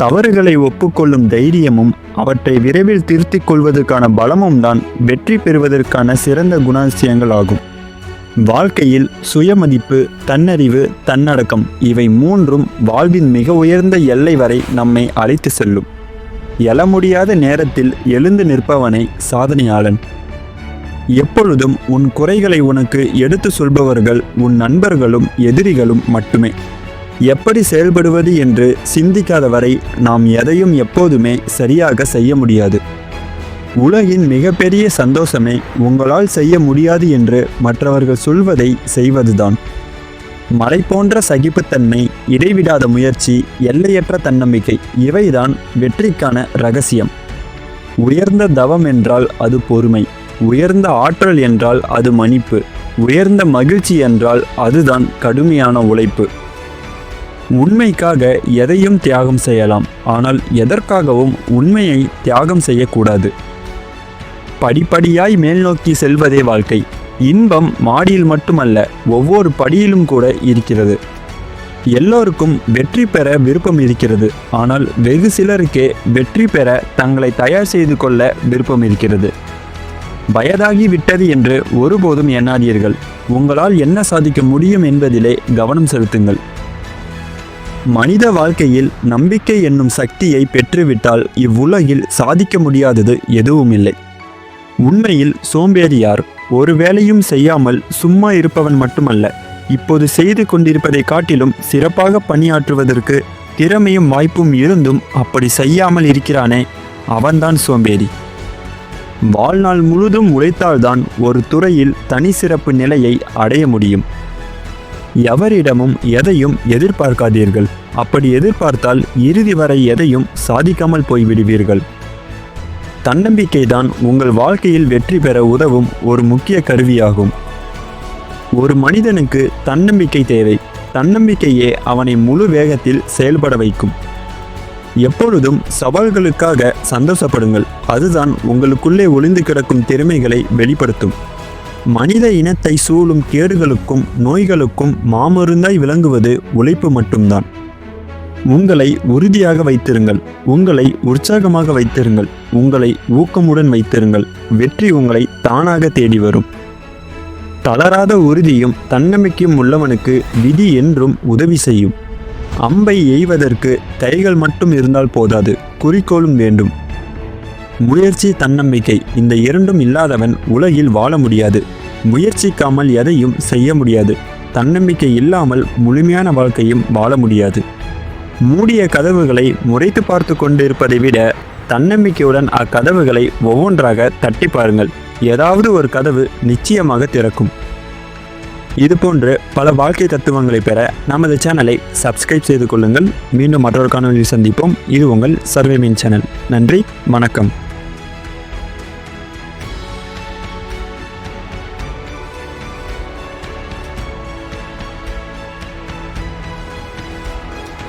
தவறுகளை ஒப்புக்கொள்ளும் தைரியமும் அவற்றை விரைவில் திருத்திக் கொள்வதற்கான பலமும் தான் வெற்றி பெறுவதற்கான சிறந்த குணாதிசயங்கள் ஆகும் வாழ்க்கையில் சுயமதிப்பு தன்னறிவு தன்னடக்கம் இவை மூன்றும் வாழ்வின் மிக உயர்ந்த எல்லை வரை நம்மை அழைத்து செல்லும். எழ முடியாத நேரத்தில் எழுந்து நிற்பவனை சாதனையாளன். எப்பொழுதும் உன் குறைகளை உனக்கு எடுத்து சொல்பவர்கள் உன் நண்பர்களும் எதிரிகளும் மட்டுமே. எப்படி செயல்படுவது என்று சிந்திக்காத வரை நாம் எதையும் எப்போதுமே சரியாக செய்ய முடியாது. உலகின் மிகப்பெரிய சந்தோஷமே உங்களால் செய்ய முடியாது என்று மற்றவர்கள் சொல்வதை செய்வதுதான். மலை போன்ற சகிப்புத்தன்மை இடைவிடாத முயற்சி எல்லையற்ற தன்னம்பிக்கை இவைதான் வெற்றிக்கான ரகசியம். உயர்ந்த தவம் என்றால் அது பொறுமை உயர்ந்த ஆற்றல் என்றால் அது மன்னிப்பு உயர்ந்த மகிழ்ச்சி என்றால் அதுதான் கடுமையான உழைப்பு. உண்மைக்காக எதையும் தியாகம் செய்யலாம். ஆனால் எதற்காகவும் உண்மையை தியாகம் செய்யக்கூடாது. படிப்படியாய் மேல்நோக்கி செல்வதே வாழ்க்கை. இன்பம் மாடியில் மட்டுமல்ல ஒவ்வொரு படியிலும் கூட இருக்கிறது. எல்லோருக்கும் வெற்றி பெற விருப்பம் இருக்கிறது. ஆனால் வெகு சிலருக்கே வெற்றி பெற தங்களை தயார் செய்து கொள்ள விருப்பம் இருக்கிறது. வயதாகி விட்டது என்று ஒருபோதும் எண்ணாதீர்கள். உங்களால் என்ன சாதிக்க முடியும் என்பதிலே கவனம் செலுத்துங்கள். மனித வாழ்க்கையில் நம்பிக்கை என்னும் சக்தியை பெற்றுவிட்டால் இவ்வுலகில் சாதிக்க முடியாதது எதுவும் இல்லை உண்மையில் சோம்பேறியார் ஒரு வேலையும் செய்யாமல் சும்மா இருப்பவன் மட்டுமல்ல இப்போது செய்து கொண்டிருப்பதை காட்டிலும் சிறப்பாக பணியாற்றுவதற்கு திறமையும் வாய்ப்பும் இருந்தும் அப்படி செய்யாமல் இருக்கிறானே அவன்தான் சோம்பேறி. வாழ்நாள் முழுதும் உழைத்தால்தான் ஒரு துறையில் தனி சிறப்பு நிலையை அடைய முடியும். எவரிடமும் எதையும் எதிர்பார்க்காதீர்கள். அப்படி எதிர்பார்த்தால் இறுதி வரை எதையும் சாதிக்காமல் போய்விடுவீர்கள். தன்னம்பிக்கைதான் உங்கள் வாழ்க்கையில் வெற்றி பெற உதவும் ஒரு முக்கிய கருவியாகும். ஒரு மனிதனுக்கு தன்னம்பிக்கை தேவை. தன்னம்பிக்கையே அவனை முழு வேகத்தில் செயல்பட வைக்கும். எப்பொழுதும் சவால்களுக்காக சந்தோஷப்படுங்கள். அதுதான் உங்களுக்குள்ளே ஒளிந்து கிடக்கும் திறமைகளை வெளிப்படுத்தும். மனித இனத்தை சூழும் கேடுகளுக்கும் நோய்களுக்கும் மாமருந்தாய் விளங்குவது உழைப்பு மட்டும்தான். உங்களை உறுதியாக வைத்திருங்கள். உங்களை உற்சாகமாக வைத்திருங்கள். உங்களை ஊக்கமுடன் வைத்திருங்கள். வெற்றி உங்களை தானாக தேடி வரும். தளராத உறுதியும் தன்னம்பிக்கையும் உள்ளவனுக்கு விதி என்றும் உதவி செய்யும். அம்பை எய்வதற்கு தைகள் மட்டும் இருந்தால் போதாது. குறிக்கோளும் வேண்டும். முயற்சி தன்னம்பிக்கை இந்த இரண்டும் இல்லாதவன் உலகில் வாழ முடியாது. முயற்சிக்காமல் எதையும் செய்ய முடியாது. தன்னம்பிக்கை இல்லாமல் முழுமையான வாழ்க்கையும் வாழ முடியாது. மூடிய கதவுகளை முறைத்து பார்த்து கொண்டிருப்பதை விட தன்னம்பிக்கையுடன் அக்கதவுகளை ஒவ்வொன்றாக தட்டி பாருங்கள். ஏதாவது ஒரு கதவு நிச்சயமாக திறக்கும். இதுபோன்று பல வாழ்க்கை தத்துவங்களை பெற நமது சேனலை சப்ஸ்கிரைப் செய்து கொள்ளுங்கள். மீண்டும் மற்றொரு காணொலியில் சந்திப்போம். இது உங்கள் சர்வே மீன் சேனல். நன்றி வணக்கம்.